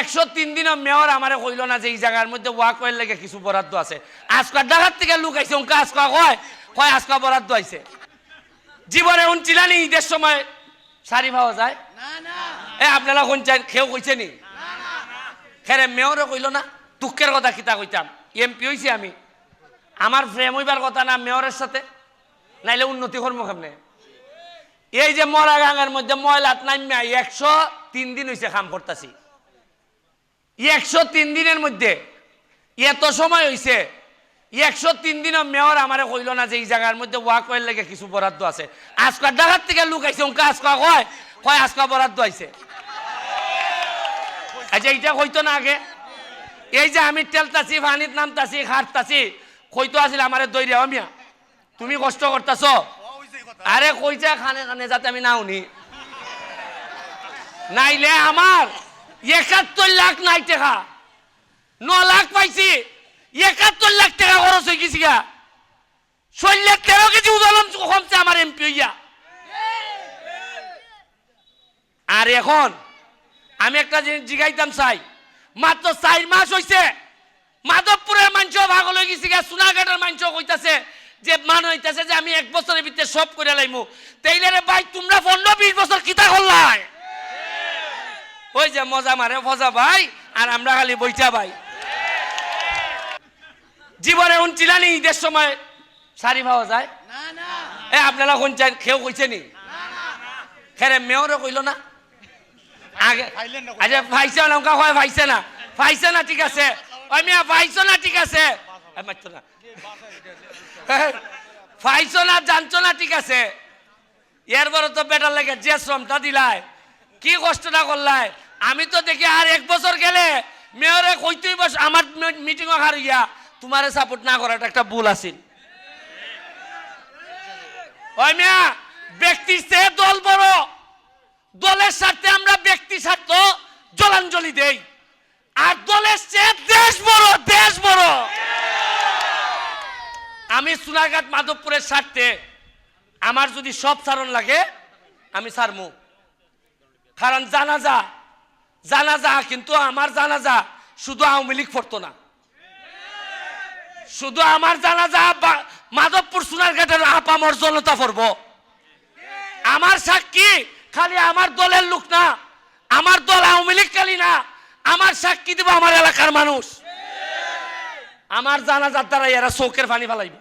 একশো তিন দিনও মেয়র আমারে কইল না যে এই জায়গার মধ্যে ওয়াক ওয়েল লেগে কিছু বরাদ্দ আছে। আজকাল ডাকাত থেকে লোক আইছে উনকা আজকা কয় কয় আজকা বরাদ্দ আইছে জীবনে উনছিলা নি ঈদের সময়? শাড়ি পাওয়া যায়। এ আপনারা কোন চাই খেয়েও কইছে নি? খেরে মেয়রও কইল না দুঃখের কথা কিতা কইতাম এমপি হইছি আমি। আমার প্রেম হইবার কথা না মেয়রের সাথে? নাইলে উন্নতি করব কেমনে? এই যে মরা গাঙের মধ্যে ময়লাত নামিয়া একশো তিন দিন হয়েছে কাম করতেছি। একশো তিন দিনের মধ্যে। এত সময় হয়েছে একশো তিন দিনও মেয়র আমারে কইল না যে এই জায়গার মধ্যে ওয়াক ওয়েল লেগে, কিছু বরাদ্দ আছে। আজকাল ডাকাত থেকে লোক আইছে উনকা আজকা কয় কয় আজকা বরাদ্দ আইছে। আচ্ছা এইটা কইতো না আগে। এই যে আমি তেল তেলতাছি পানিত নামতাছি খাটতাছি কইতো আছিল আমারে দৈরে অমিয়া। তুমি কষ্ট করতাছ আরে কইছা খানে খানে যাতে আমি নি নাইলে আমার একাত্তর লাখ নাই টাকা। ন লাখ পাইছি, একাত্তর লাখ টাকা খরচ হয়ে গেছি গা। শরীরে তেরো কেজি উদলন কমছে আমার এমপি হইয়া। আর এখন, আমি একটা জিনিস জিগাইতাম চাই। মাত্র চার মাস হইছে, মাধবপুরের মাংস ভাগ হয়ে গেছি গা সোনাঘাটের মাংস কইতাছে যে, মান হইতাছে যে, আমি এক বছরের ভিতরে সব করে লাইমু। তাইলে ভাই, তোমরা পনেরো বিশ বছর কিতা করলাই ওই যে মজা মারে ফজা ভাই আর আমরা খালি বইটা ভাই। জীবনে উনছিলা নি ঈদের সময়? শাড়ি পাওয়া যায়? এ আপনারা কোন চাই খেয়েও কইছে নি? খেরে মেয়রও কইল না। আগে আচ্ছা পাইছে না ওকা হয় পাইছে না? পাইছে না ঠিক আছে। ওই মিয়া পাইছো না ঠিক আছে। মারতো না। পাইছো না জানছো না ঠিক আছে। এরপরে তো বেটার লাগে যে শ্রমটা দিলাই কি কষ্টটা করলাই আমি তো দেখি আর এক বছর গেলে মেয়রে কইতেই বস, আমার মিটিং হার গিয়া তোমারে সাপোর্ট না করাটা একটা ভুল আছিল ওই মিয়া ব্যক্তির চেয়ে দল বড়। দলের স্বার্থে আমরা ব্যক্তি স্বার্থ জলাঞ্জলি দেই। আর দলের চেয়ে দেশ বড় দেশ বড়। আমি সোনারঘাট মাধবপুরের স্বার্থে আমার যদি সব সারণ লাগে, আমি সারমু কারণ জানাজা জানাজা, কিন্তু আমার জানাজা শুধু আওয়ামী লীগ পড়তো না। শুধু আমার জানাজা মাধবপুর সোনারঘাটের আপামর জনতা পড়ব। আমার সাক্ষী খালি আমার দলের লোক না, আমার দল আওয়ামী লীগ খালি না, আমার সাক্ষী দিব আমার এলাকার মানুষ। আমার জানাজার দ্বারা এরা চৌকের পানি ফেলাইব।